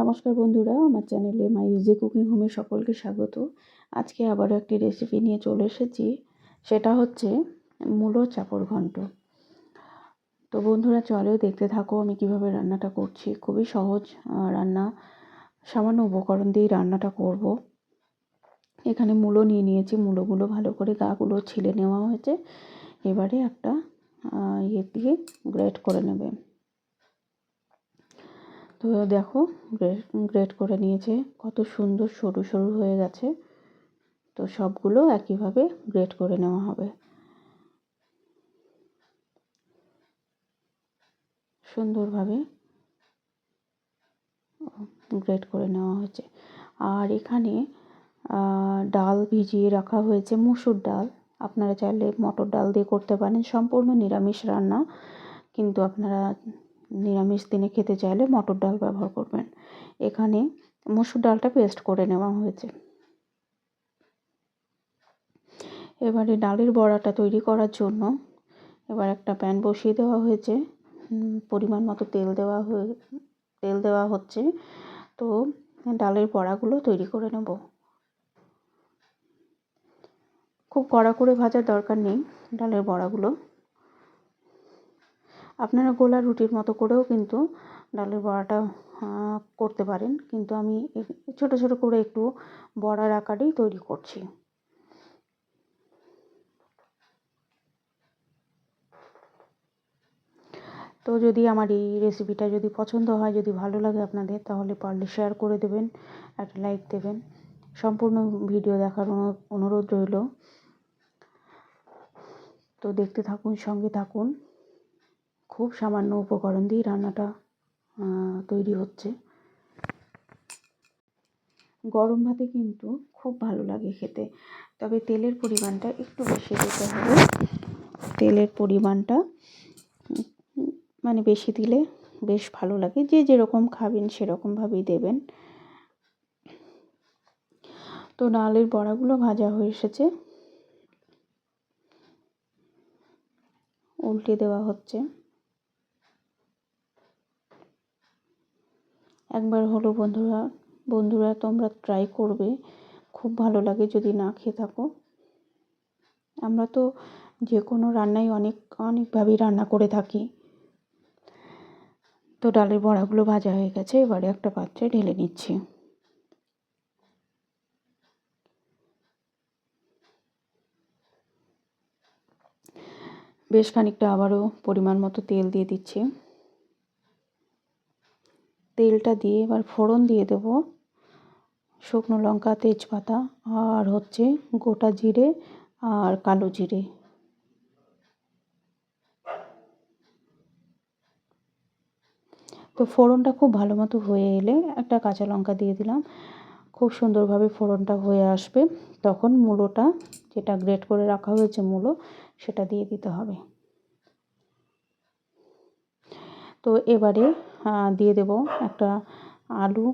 নমস্কার বন্ধুরা, আমার চ্যানেলে মাই ইজি কুকিং হোমে সকলকে স্বাগত। আজকে আবারও একটি রেসিপি নিয়ে চলে এসেছি, সেটা হচ্ছে মূলো চাপড় ঘন্ট। তো বন্ধুরা চলেও দেখতে থাকো আমি কীভাবে রান্নাটা করছি। খুবই সহজ রান্না, সামান্য উপকরণ দিয়েই রান্নাটা করব। এখানে মূলো নিয়ে নিয়েছি, মূলোগুলো ভালো করে গাগুলো ছিলে নেওয়া হয়েছে। এবারে একটা ইয়ে দিয়ে গ্রেট করে নেবে। তো দেখো গ্রেট করে নিয়েছে। কত সুন্দর সরু সরু হয়ে গেছে। তো সবগুলো একইভাবে গ্রেট করে নেওয়া হবে। সুন্দরভাবে গ্রেট করে নেওয়া হয়েছে। আর এখানে ডাল ভিজিয়ে রাখা হয়েছে, মুসুর ডাল। আপনারা চাইলে মটর ডাল দিয়ে করতে পারেন। সম্পূর্ণ নিরামিষ রান্না। কিন্তু আপনারা নিরামিষ দিনে খেতে চাইলে মটর ডাল ব্যবহার করবেন। এখানে মসুর ডালটা পেস্ট করে নেওয়া হয়েছে। এবারে ডালের বড়াটা তৈরি করার জন্য এবার একটা প্যান বসিয়ে দেওয়া হয়েছে। পরিমাণ মতো তেল দেওয়া হয়ে, তেল দেওয়া হচ্ছে। তো ডালের বড়াগুলো তৈরি করে নেব। খুব কড়া করে ভাজার দরকার নেই ডালের বড়াগুলো। আপনারা গোলা রুটির মতো করেও কিন্তু ডালের বড়াটা করতে পারেন। কিন্তু আমি ছোট ছোট করে একটু বড়ার আকারেই তৈরি করছি। তো যদি আমার এই রেসিপিটা যদি পছন্দ হয়, যদি ভালো লাগে আপনাদের, তাহলে পারলে শেয়ার করে দেবেন, একটা লাইক দেবেন। সম্পূর্ণ ভিডিও দেখার অনুরোধ রইল। তো দেখতে থাকুন, সঙ্গে থাকুন। খুব সামান্য উপকরণ দিয়ে রান্নাটা তৈরি হচ্ছে। গরম ভাতে কিন্তু খুব ভালো লাগে খেতে। তবে তেলের পরিমাণটা একটু বেশি দিতে হবে। তেলের পরিমাণটা মানে বেশি দিলে বেশ ভালো লাগে। যে যেরকম খাবেন সেরকমভাবেই দেবেন। তো ডালের বড়াগুলো ভাজা হয়ে এসেছে। উল্টে দেওয়া হচ্ছে। একবার হলো, বন্ধুরা বন্ধুরা, তোমরা ট্রাই করবে। খুব ভালো লাগে যদি না খেয়ে থাকো। আমরা তো যে কোনো রান্নাই অনেক, অনেকভাবেই রান্না করে থাকি। তো ডালের বড়াগুলো ভাজা হয়ে গেছে, এবারে একটা পাত্রে ঢেলে নিচ্ছি। বেশ খানিকটা আবারও পরিমাণ মতো তেল দিয়ে দিচ্ছি। তেলটা দিয়ে এবার ফোড়ন দিয়ে দেব। শুকনো লঙ্কা, তেজপাতা আর হচ্ছে গোটা জিরে আর কালো জিরে। তো ফোড়নটা খুব ভালো মতো হয়ে এলে একটা কাঁচা লঙ্কা দিয়ে দিলাম। খুব সুন্দরভাবে ফোড়নটা হয়ে আসবে। তখন মূলোটা যেটা গ্রেট করে রাখা হয়েছে মূলো, সেটা দিয়ে দিতে হবে। তো এবারে দিয়ে দেব একটা আলু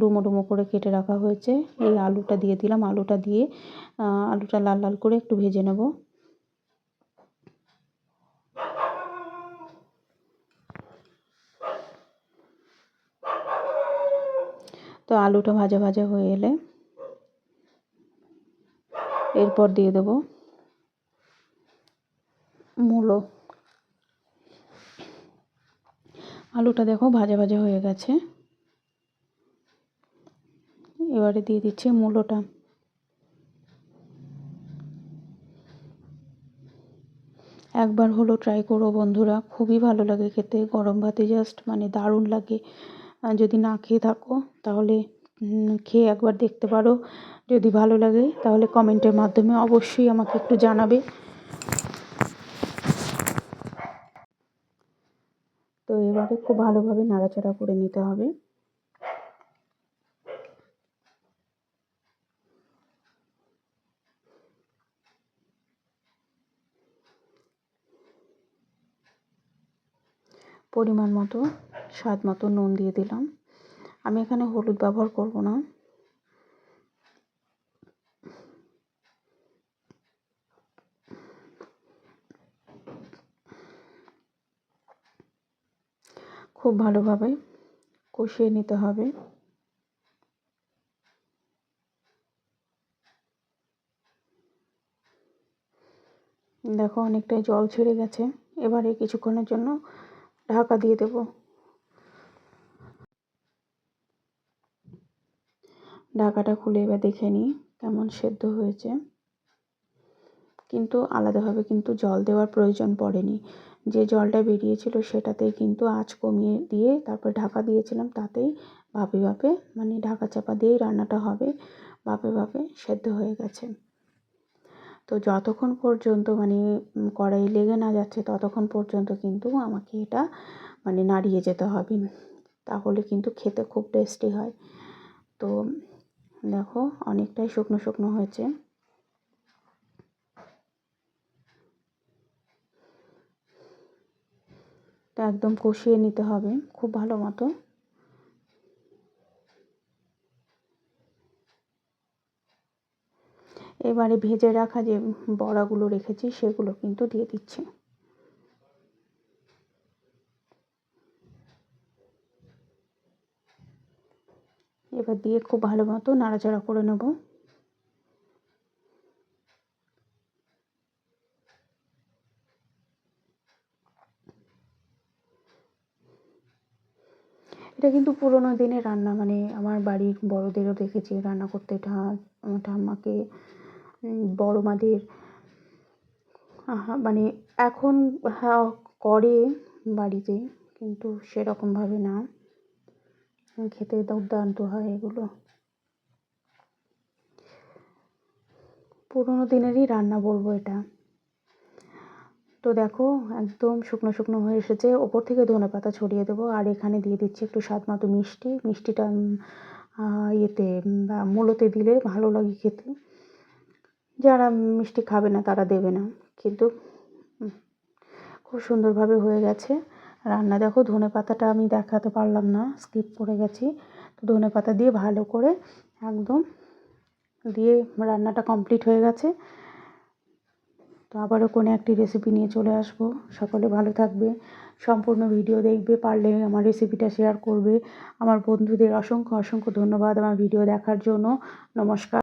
ডুমো ডুমো করে কেটে রাখা হয়েছে। এই আলুটা দিয়ে দিলাম। আলুটা দিয়ে আলুটা লাল লাল করে একটু ভেজে নেব। তো আলুটা ভাজা ভাজা হয়ে এলে এরপর দিয়ে দেব মূলো। আলুটা দেখো ভাজা ভাজা হয়ে গেছে। এবারে দিয়ে দিচ্ছি মূলোটা। একবার হলো ট্রাই করো বন্ধুরা, খুবই ভালো লাগে খেতে। গরম ভাতে জাস্ট মানে দারুণ লাগে। যদি না খেয়ে থাকো তাহলে খেয়ে একবার দেখতে পারো। যদি ভালো লাগে তাহলে কমেন্টের মাধ্যমে অবশ্যই আমাকে একটু জানাবে। এবারে খুব ভালোভাবে নাড়াচাড়া করে নিতে হবে। পরিমাণ মতো, স্বাদ মতো নুন দিয়ে দিলাম। আমি এখানে হলুদ ব্যবহার করব না। খুব ভালোভাবে কষিয়ে নিতে হবে। দেখো অনেকটাই জল ছেড়ে গেছে। এবারে কিছুক্ষণের জন্য ঢাকা দিয়ে দেব। ঢাকাটা খুলে এবার দেখে নিই কেমন সেদ্ধ হয়েছে। কিন্তু আলাদাভাবে কিন্তু জল দেওয়ার প্রয়োজন পড়েনি। যে জলটা বেরিয়েছিল সেটাতেই কিন্তু আঁচ কমিয়ে দিয়ে তারপর ঢাকা দিয়েছিলাম। তাতেই ভাপে ভাপে মানে ঢাকা চাপা দিয়েই রান্নাটা হবে, ভাপে ভাপে সেদ্ধ হয়ে গেছে। তো যতক্ষণ পর্যন্ত মানে কড়াই লেগে না যাচ্ছে ততক্ষণ পর্যন্ত কিন্তু আমাকে এটা মানে নাড়িয়ে যেতে হবে। তাহলে কিন্তু খেতে খুব টেস্টি হয়। তো দেখো, অনেকটাই শুকনো শুকনো হয়েছে। তা একদম কষিয়ে নিতে হবে, খুব ভালো মতো। এবারে ভেজে রাখা যে বড়াগুলো রেখেছি, সেগুলো কিন্তু দিয়ে দিচ্ছি। এবার দিয়ে খুব ভালো মতো নাড়াচাড়া করে নেব। এটা কিন্তু পুরোনো দিনের রান্না। মানে আমার বাড়ির বড়দেরও দেখেছি রান্না করতে। আমার ঠাম্মাকে বড় মাদের মানে এখন হ্যাঁ করে বাড়িতে, কিন্তু সেরকমভাবে না। খেতে দুর্দান্ত হয় এগুলো। পুরোনো দিনেরই রান্না বলব এটা। তো দেখো, একদম শুকনো শুকনো হয়ে এসেছে। ওপর থেকে ধনে পাতা ছড়িয়ে দেবো। আর এখানে দিয়ে দিচ্ছি একটু স্বাদ মতো মিষ্টি। মিষ্টিটা ইয়েতে মূলোতে দিলে ভালো লাগে খেতে। যারা মিষ্টি খাবে না, তারা দেবে না। কিন্তু খুব সুন্দরভাবে হয়ে গেছে। রান্না দেখো, ধনে পাতাটা আমি দেখাতে পারলাম না, স্কিপ করে গেছি। তো ধনে পাতা দিয়ে ভালো করে একদম দিয়ে রান্নাটা কমপ্লিট হয়ে গেছে। তো আবারও কোনো একটি রেসিপি নিয়ে চলে আসব। সকলে ভালো থাকবে, সম্পূর্ণ ভিডিও দেখবে, পারলে আমার রেসিপিটা শেয়ার করবে। আমার বন্ধুদের অসংখ্য অসংখ্য ধন্যবাদ আমার ভিডিও দেখার জন্য। নমস্কার।